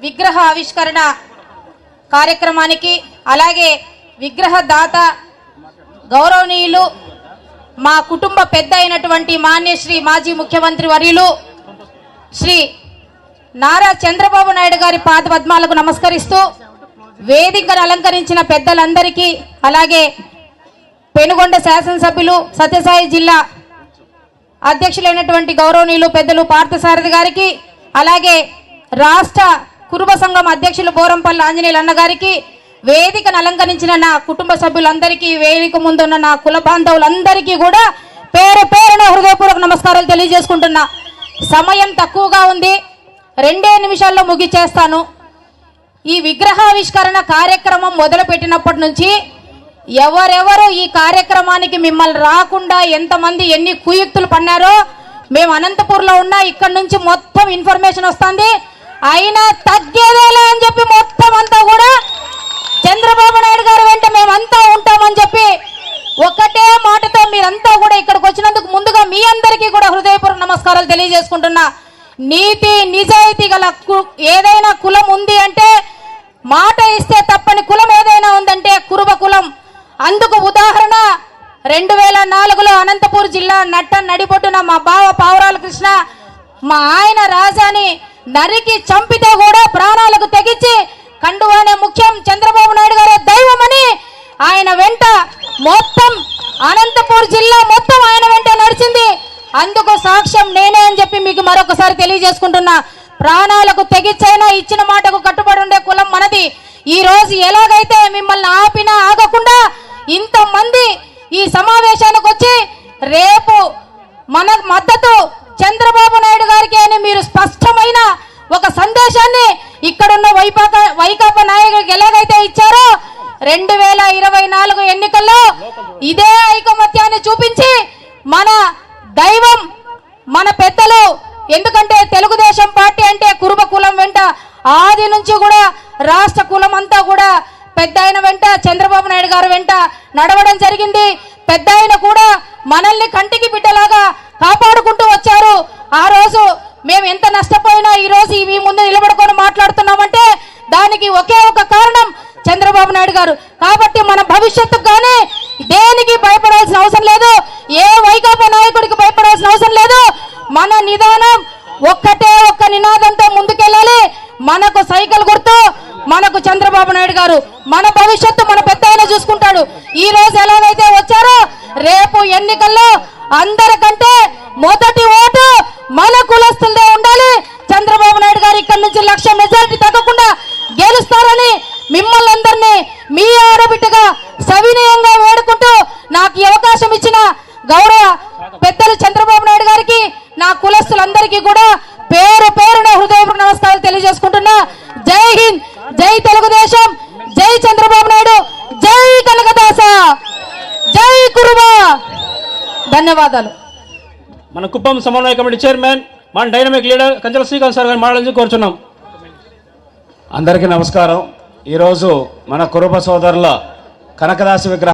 విగ్రహ ఆవిష్కరణ కార్యక్రమానికి అలాగే విగ్రహ దాత గౌరవనీయులు మా కుటుంబ పెద్ద అయినటువంటి మాన్యశ్రీ మాజీ ముఖ్యమంత్రి వర్యులు శ్రీ నారా చంద్రబాబు నాయుడు గారి పాద పద్మాలకు నమస్కరిస్తూ వేదికను అలంకరించిన పెద్దలందరికీ అలాగే పెనుగొండ శాసనసభ్యులు సత్యసాయి జిల్లా అధ్యక్షులైనటువంటి గౌరవనీయులు పెద్దలు పార్థసారథి గారికి అలాగే రాష్ట్ర కురుబ సంఘం అధ్యక్షులు బోరంపల్లి ఆంజనేయులు అన్నగారికి వేదికను అలంకరించిన నా కుటుంబ సభ్యులందరికీ వేదిక ముందున్న నా కుల బాంధవులందరికీ కూడా పేరు పేరున హృదయపూర్వక నమస్కారాలు తెలియజేసుకుంటున్నా. సమయం తక్కువగా ఉంది. రెండే నిమిషాల్లో ముగిచేస్తాను. ఈ విగ్రహావిష్కరణ కార్యక్రమం మొదలుపెట్టినప్పటి నుంచి ఎవరెవరు ఈ కార్యక్రమానికి మిమ్మల్ని రాకుండా ఎంతమంది ఎన్ని కుయుక్తులు పన్నారో మేము అనంతపూర్లో ఉన్నా ఇక్కడ నుంచి మొత్తం ఇన్ఫర్మేషన్ వస్తుంది. అయినా తగ్గేదేలా అని చెప్పి మొత్తం అంతా కూడా చంద్రబాబు నాయుడు గారు వెంట మేమంతా ఉంటామని చెప్పి ఒకటే మాటతో మీరంతా కూడా ఇక్కడికి వచ్చినందుకు ముందుగా మీ అందరికీ కూడా హృదయపూర్వక నమస్కారాలు తెలియజేసుకుంటున్నా. నీతి నిజాయితీ గల కు- ఏదైనా కులం ఉంది అంటే మాట ఇస్తే తప్పని కులం ఏదైనా ఉందంటే కురుబ కులం. అందుకు ఉదాహరణ రెండు వేల నాలుగులో అనంతపూర్ జిల్లా నట్ట నడిపొట్టున మా బావ పావురాల కృష్ణ మా ఆయన రాజాని నరికి చంపితే కూడా ప్రాణాలకు తెగించి కండువానే ముఖ్యం చంద్రబాబు నాయుడు గారే దైవమని ఆయన వెంట మొత్తం అనంతపూర్ జిల్లా మొత్తం ఆయన వెంట నడిచింది. అందుకు సాక్ష్యం నేనే అని చెప్పి మీకు మరొకసారి తెలియజేసుకుంటున్నా. ప్రాణాలకు తెగిచ్చైనా ఇచ్చిన మాటకు కట్టుబడి ఉండే కులం మనది. ఈ రోజు ఎలాగైతే మిమ్మల్ని ఆపినా ఆగకుండా ఇంతమంది ఈ సమావేశానికి వచ్చి రేపు మన మద్దతు చంద్రబాబు నాయుడు గారికి అని మీరు స్పష్ట స్పష్టమైన ఒక సందేశాన్ని ఇక్కడున్న వైపాక వైకాపా నాయకుడికి ఎలాగైతే ఇచ్చారో రెండు వేల ఇరవై నాలుగు ఎన్నికల్లో ఇదే ఐకమత్యాన్ని చూపించి మన దైవం మన పెద్దలు ఎందుకంటే తెలుగుదేశం పార్టీ అంటే కురుబ కులం వెంట ఆది నుంచి కూడా రాష్ట్ర కులం అంతా కూడా పెద్ద ఆయన వెంట చంద్రబాబు నాయుడు గారు వెంట నడవడం జరిగింది. పెద్ద ఆయన కూడా మనల్ని కంటికి బిడ్డలాగా కాపాడుకుంటూ వచ్చారు. ఆ రోజు మేము ఎంత నష్టపోయినా ఈ రోజు మీ ముందు నిలబడుకొని మాట్లాడుతున్నామంటే దానికి ఒకే ఒక కారణం చంద్రబాబు నాయుడు గారు. కాబట్టి మన భవిష్యత్తు కానీ దేనికి భయపడాల్సిన అవసరం లేదు. ఏ వైకాపా నాయకుడికి భయపడాల్సిన అవసరం లేదు. మన నిదానం ఒక్కటే ఒక్క నినాదంతో ముందుకెళ్ళాలి. మనకు సైకిల్ గుర్తు మనకు చంద్రబాబు నాయుడు గారు. మన భవిష్యత్తు మన పెద్ద చూసుకుంటాడు. ఈ రోజు ఎలాగైతే వచ్చారో రేపు ఎన్నికల్లో అందరికంటే గెలుస్తారని మిమ్మల్ని అందరినీ మీ ఆడబిడ్డగా సవినయంగా వేడుకుంటూ నాకు అవకాశం ఇచ్చిన గౌరవ పెద్దలు చంద్రబాబు నాయుడు గారికి నా కులస్తులందరికీ కూడా పేరు పేరున హృదయపూర్వక నమస్కారాలు తెలియజేసుకుంటున్నా. జై హింద్ జై తెలుగుదేశం జై చంద్రబాబు నాయుడు జై కనకదాస జై కురుబా ధన్యవాదాలు. మన కుప్పం సమన్వయ కమిటీ చైర్మన్ మన dynamic leader Kanchala Srikanth sir గారిని మాట్లాడాలని కోరుచున్నాం. అందరికీ నమస్కారం. ఈరోజు మన కురుప సోదరుల కనకదాసి విగ్రహం